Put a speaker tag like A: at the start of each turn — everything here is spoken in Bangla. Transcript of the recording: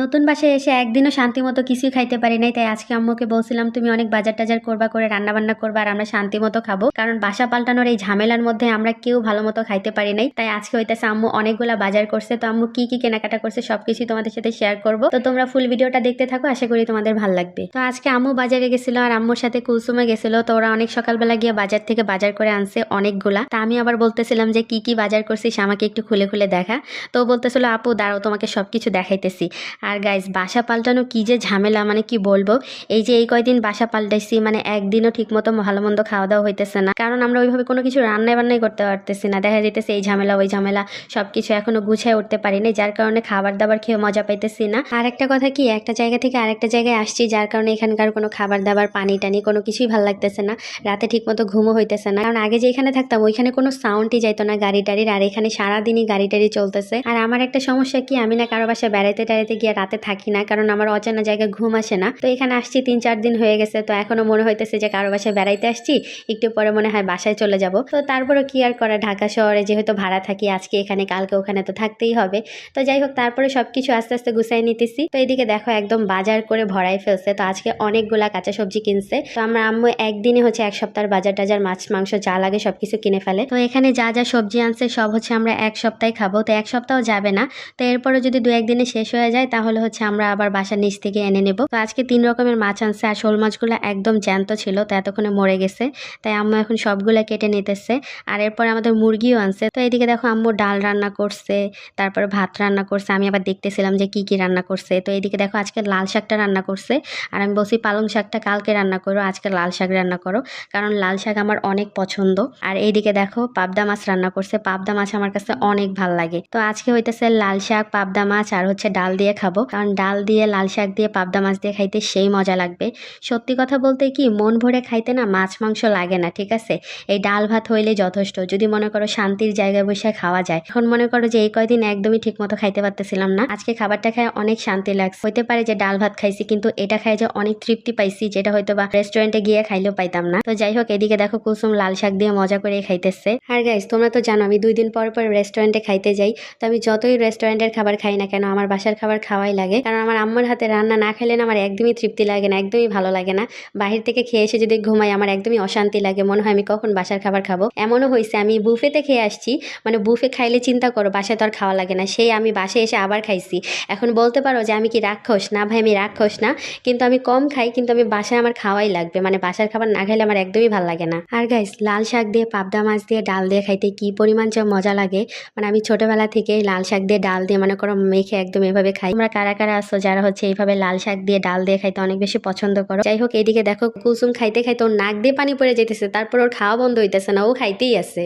A: নতুন বাসায় এসে একদিনও শান্তি মতো কিছুই খাইতে পারি নাই, তাই আজকে আম্মুকে বলছিলাম, তুমি অনেক বাজার টাজার করবা, করে রান্না বান্না করবা আর আমরা শান্তি মতো খাব। কারণ বাসা পাল্টানোর এই ঝামেলার মধ্যে আমরা কেউ ভালো মতো খাইতে পারি নাই, তাই আজকে হইতেছে আম্মু অনেকগুলা বাজার করছে। তো আম্মু কি কি কেনাকাটা করছে সবকিছু তোমাদের সাথে শেয়ার করব। তো তোমরা ফুল ভিডিওটা দেখতে থাকো, আশা করি তোমাদের ভালো লাগবে। তো আজকে আম্মু বাজারে গেছিল আর আম্মুর সাথে কুলসুমে গেছিল, তো ওরা অনেক সকালবেলা গিয়ে বাজার থেকে বাজার করে আনছে অনেকগুলা। তা আমি আবার বলতেছিলাম যে, কি কি বাজার করছিস আমাকে একটু খুলে খুলে দেখা। তো বলতেছিল, আপু, দাঁড়াও, তোমাকে সবকিছু দেখাইতেছি। আর গাইজ বাসা পাল্টানো কি যে ঝামেলা মানে কি বলব? এই যে এই কয়দিন বাসা পাল্টাইছি মানে একদিনও ঠিক মতো ভালো মন্দ খাওয়া দাওয়া হইতেছে না। কারণ আমরা ওইভাবে কোনো কিছু রান্নাই বান্নাই করতে পারতেছি না। দেখা যাইতেছে এই ঝামেলা, ওই ঝামেলা সব কিছু এখনও গুছিয়ে উঠতে পারিনি যার কারণে খাবার দাবার খেয়ে মজা পাইতেছি না। আর একটা কথা কি, একটা জায়গা থেকে আরেকটা জায়গায় আসছি, যার কারণে এখানকার কোনো খাবার দাবার পানি টানি কোনো কিছুই ভালো লাগতেছে না। রাতে ঠিক মতো ঘুমও হইতেছে না। কারণ আগে যে যেখানে থাকতাম, ওইখানে কোনো সাউন্ডই যাইতো না গাড়ি টাড়ির আর এখানে সারাদিনই গাড়ি টাড়ি চলতেছে। আর আমার একটা সমস্যা কি, আমি না কারও বাসায় বেড়াইতে টাড়াইতে গিয়ে রাতে থাকি না, কারণ আমার অজানা জায়গায় ঘুম আসে না। তো এখানে আসছি, তিন চার দিন হয়ে গেছে। তো এখনও মনে হইতেছে যে কারও বাসায় বেড়াইতে আসছি, একটু পরে মনে হয় বাসায় চলে যাব। তো তারপরে কি আর করা, ঢাকা শহরে যেহেতু ভাড়া থাকি, আজকে এখানে, কালকে ওখানে তো থাকতেই হবে। তো যাই হোক, তারপরে সবকিছু আস্তে আস্তে গুছাই নিতেছি। তো এদিকে দেখো, একদম বাজার করে ভরাই ফেলছে। তো আজকে অনেকগুলা কাঁচা সবজি কিনছে। তো আমার আম্মু একদিনে হচ্ছে এক সপ্তাহের বাজার টাজার, মাছ, মাংস যা লাগে সবকিছু কিনে ফেলে। তো এখানে যা যা সবজি আনছে, সব হচ্ছে আমরা এক সপ্তাহে খাব। তো এক সপ্তাহ যাবে না। তো এরপরে যদি দু একদিনে শেষ হয়ে যায় তাহলে হচ্ছে আমরা আবার বাসার নিচ থেকে এনে নেব। তো আজকে তিন রকমের মাছ আনছে আর শোল মাছগুলো একদম জ্যান্ত ছিল, তো এতক্ষণে মরে গেছে। তাই আম্মু এখন সবগুলা কেটে নিতেছে। আর এরপরে আমাদের মুরগিও আনছে। তো এদিকে দেখো আম্মু ডাল রান্না করছে, তারপর ভাত রান্না করছে। আমি আবার দেখতেছিলাম যে কি কি রান্না করছে। তো এইদিকে দেখো আজকে লাল শাকটা রান্না করছে। আর আমি বলছি পালং শাকটা কালকে রান্না করো, আজকে লাল শাক রান্না করো। কারণ লাল শাক আমার অনেক পছন্দ। আর এইদিকে দেখো পাবদা মাছ রান্না করছে। পাবদা মাছ আমার কাছে অনেক ভালো লাগে। তো আজকে হইতেছে লাল শাক, পাবদা মাছ আর হচ্ছে ডাল দিয়ে খাব। কারণ ডাল দিয়ে, লাল শাক দিয়ে, পাবদা মাছ দিয়ে খাইতে সেই মজা লাগবে। সত্যি কথা বলতে কি, মন ভরে খাইতে না মাছ, মাংস লাগে না, ঠিক আছে? এই ডাল ভাত হইলে যথেষ্ট। যদি মনে করো শান্তির জায়গায় বসে খাওয়া যায়। এখন মনে করো যে এই কয়দিন একদমই ঠিক মতো খাইতে পারতেছিলাম না। আজকে খাবারটা খাই অনেক শান্তি লাগছে। হইতে পারে যে ডাল ভাত খাইছি, কিন্তু এটা খাই যে অনেক তৃপ্তি পাইছি, যেটা হয়তো বা রেস্টুরেন্টে গিয়ে খাইলেও পাইতাম না। তো যাই হোক, এদিকে দেখো কুসুম লাল শাক দিয়ে মজা করে খাইতেছে। আর গাইস তোমরা তো জানো, আমি দুই দিন পর পর রেস্টুরেন্টে খাইতে যাই। তো আমি যতই রেস্টুরেন্টের খাবার খাই না কেন, আমার বাসার খাবার খাওয়াই লাগে। কারণ আমার আম্মার হাতে রান্না না খাইলে না আমার একদমই তৃপ্তি লাগে না, একদমই ভালো লাগে না। বাহির থেকে খেয়ে এসে যদি ঘুমাই আমার একদমই অশান্তি লাগে, মনে হয় আমি কখন বাসার খাবার খাব। এমনও হয়েছে, আমি বুফেতে খেয়ে আসছি। মানে বুফে খাইলে চিন্তা করো, বাসায় তো আর খাওয়া লাগে না। সেই আমি বাসায় এসে আবার খাইছি। এখন বলতে পারো যে আমি কি রাক্ষস? না ভাই, আমি রাক্ষস না। কিন্তু আমি কম খাই, কিন্তু আমি বাসায় আমার খাওয়াই লাগবে। মানে বাসার খাবার না খাইলে আমার একদমই ভালো লাগে না। আর গাইস লাল শাক দিয়ে, পাবদা মাছ দিয়ে, ডাল দিয়ে খাইতে কি পরিমাণ যে মজা লাগে। মানে আমি ছোটবেলা থেকে লাল শাক দিয়ে, ডাল দিয়ে, মনে করো, মেখে একদম এভাবে খাই। আমরা কারা কারা আসো যারা হচ্ছে এইভাবে লাল শাক দিয়ে ডাল দিয়ে খাইতে অনেক বেশি পছন্দ করো। যাই হোক, এদিকে দেখো কুসুম খাইতে খাইতে ওর নাক দিয়ে পানি পড়ে যেতেছে তারপর ওর খাওয়া বন্ধ হইতেছে না, ও খাইতেই আছে।